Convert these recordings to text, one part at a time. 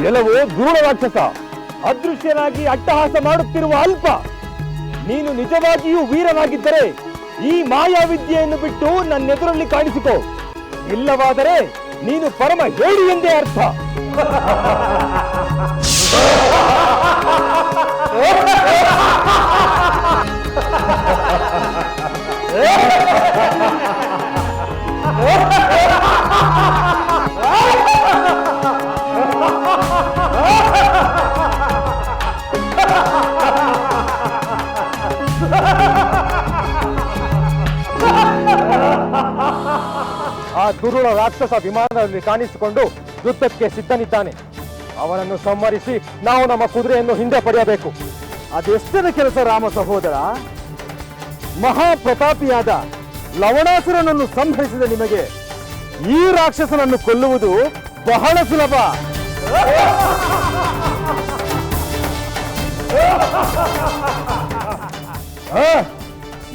ಗೆಲುವು ದೂರ ರಾಕ್ಷಸ, ಅದೃಶ್ಯನಾಗಿ ಅಟ್ಟಹಾಸ ಮಾಡುತ್ತಿರುವ ಅಲ್ಪ. ನೀನು ನಿಜವಾಗಿಯೂ ವೀರನಾಗಿದ್ದರೆ ಈ ಮಾಯಾವಿದ್ಯೆಯನ್ನು ಬಿಟ್ಟು ನನ್ನೆದುರಲ್ಲಿ ಕಾಣಿಸಿಕೋ. ಇಲ್ಲವಾದರೆ ನೀನು ಪರಮ ಹೇಳಿ ಎಂದೇ ಅರ್ಥ. ಆ ದುರುಳ ರಾಕ್ಷಸ ವಿಮಾನದಲ್ಲಿ ಕಾಣಿಸಿಕೊಂಡು ಯುದ್ಧಕ್ಕೆ ಸಿದ್ಧನಿದ್ದಾನೆ. ಅವನನ್ನು ಸಂಹರಿಸಿ ನಾವು ನಮ್ಮ ಕುದುರೆಯನ್ನು ಹಿಂದೆ ಪಡೆಯಬೇಕು. ಅದೆಷ್ಟರ ಕೆಲಸ ರಾಮ ಸಹೋದರ? ಮಹಾಪ್ರತಾಪಿಯಾದ ಲವಣಾಸುರನನ್ನು ಸಂಹರಿಸಿದ ನಿಮಗೆ ಈ ರಾಕ್ಷಸನನ್ನು ಕೊಲ್ಲುವುದು ಬಹಳ ಸುಲಭ.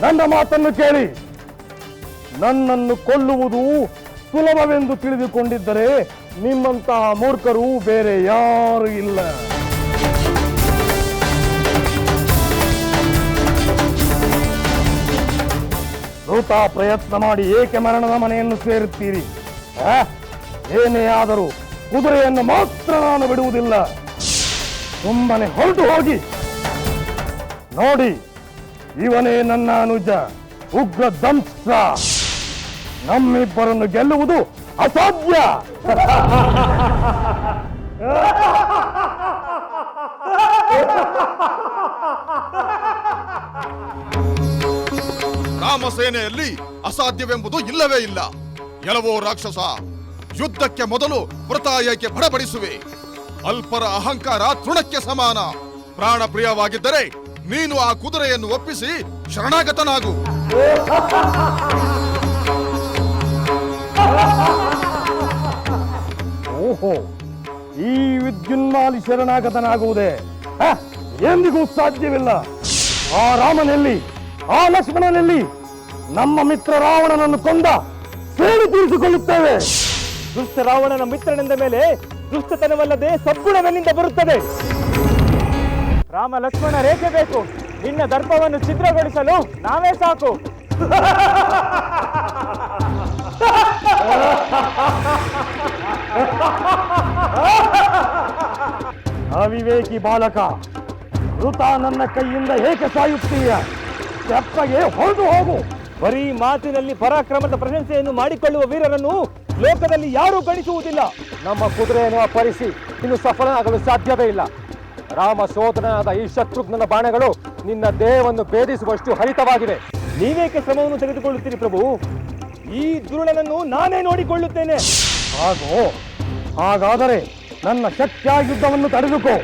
ನನ್ನ ಮಾತನ್ನು ಕೇಳಿ. ನನ್ನನ್ನು ಕೊಲ್ಲುವುದು ಸುಲಭವೆಂದು ತಿಳಿದುಕೊಂಡಿದ್ದರೆ ನಿಮ್ಮಂತಹ ಮೂರ್ಖರು ಬೇರೆ ಯಾರು ಇಲ್ಲ. ಋತ ಪ್ರಯತ್ನ ಮಾಡಿ ಏಕೆ ಮರಣದ ಮನೆಯನ್ನು ಸೇರುತ್ತೀರಿ? ಏನೇ ಆದರೂ ಕುದುರೆಯನ್ನು ಮಾತ್ರ ನಾನು ಬಿಡುವುದಿಲ್ಲ. ಸುಮ್ಮನೆ ಹೊರಟು ಹೋಗಿ. ನೋಡಿ, ಇವನೇ ನನ್ನ ಅನುಜ ಉಗ್ರ ದಂಸ ನಮ್ಮಿಬ್ಬರನ್ನು ಗೆಲ್ಲುವುದು ಅಸಾಧ್ಯ. ರಾಮಸೇನೆಯಲ್ಲಿ ಅಸಾಧ್ಯವೆಂಬುದು ಇಲ್ಲವೇ ಇಲ್ಲ. ಕೆಲವೋ ರಾಕ್ಷಸ, ಯುದ್ಧಕ್ಕೆ ಮೊದಲು ವೃತಾಯಕ್ಕೆ ಬಡಬಡಿಸುವೆ ಅಲ್ಪರ ಅಹಂಕಾರ ತೃಣಕ್ಕೆ ಸಮಾನ. ಪ್ರಾಣ ಪ್ರಿಯವಾಗಿದ್ದರೆ ನೀನು ಆ ಕುದುರೆಯನ್ನು ಒಪ್ಪಿಸಿ ಶರಣಾಗತನಾಗು. ಓಹೋ, ಈ ವಿದ್ಯುನ್ಮಾಲಿ ಶರಣಾಗತನಾಗುವುದೇ? ಎಂದಿಗೂ ಸಾಧ್ಯವಿಲ್ಲ. ಆ ರಾಮನಲ್ಲಿ, ಆ ಲಕ್ಷ್ಮಣನಲ್ಲಿ ನಮ್ಮ ಮಿತ್ರ ರಾವಣನನ್ನು ಕೊಂದ ಸೇರಿ ತೀರಿಸಿಕೊಳ್ಳುತ್ತೇವೆ. ದುಷ್ಟ ರಾವಣನ ಮಿತ್ರನೆಂದ ಮೇಲೆ ದುಷ್ಟತನವಲ್ಲದೆ ಸದ್ಗುಣವೆಲ್ಲಿಂದ ಬರುತ್ತದೆ. ರಾಮ ಲಕ್ಷ್ಮಣ ರೇಖೆ ಬೇಕು. ನಿನ್ನ ದರ್ಪವನ್ನು ಛಿದ್ರಗೊಳಿಸಲು ನಾವೇ ಸಾಕು. ಅವಿವೇಕಿ ಬಾಲಕ ಋತ ನನ್ನ ಕೈಯಿಂದ ಏಕೆ ಸಾಯುತ್ತೀಯ? ತೆಪ್ಪಗೆ ಹೊರಟು ಹೋಗು. ಬರೀ ಮಾತಿನಲ್ಲಿ ಪರಾಕ್ರಮದ ಪ್ರಶಂಸೆಯನ್ನು ಮಾಡಿಕೊಳ್ಳುವ ವೀರರನ್ನು ಲೋಕದಲ್ಲಿ ಯಾರೂ ಗಣಿಸುವುದಿಲ್ಲ. ನಮ್ಮ ಕುದುರೆಯನ್ನು ಅಪರಿಸಿ ಇನ್ನು ಸಫಲನಾಗಲು ಸಾಧ್ಯವೇ ಇಲ್ಲ. ರಾಮ ಸೋದರನಾದ ಈ ಶತ್ರುಘ್ನನ ಬಾಣಗಳು ನಿನ್ನ ದೇಹವನ್ನು ಭೇದಿಸುವಷ್ಟು ಹರಿತವಾಗಿದೆ ನೀವೇಕೆ ಶ್ರಮವನ್ನು ತೆಗೆದುಕೊಳ್ಳುತ್ತೀರಿ ಪ್ರಭು? ಈ ದುರುಳನನ್ನು ನಾನೇ ನೋಡಿಕೊಳ್ಳುತ್ತೇನೆ. ಹಾಗೂ, ಹಾಗಾದರೆ ನನ್ನ ಶಕ್ತಿಯ ಯುದ್ಧವನ್ನು ತಡೆದುಕೋ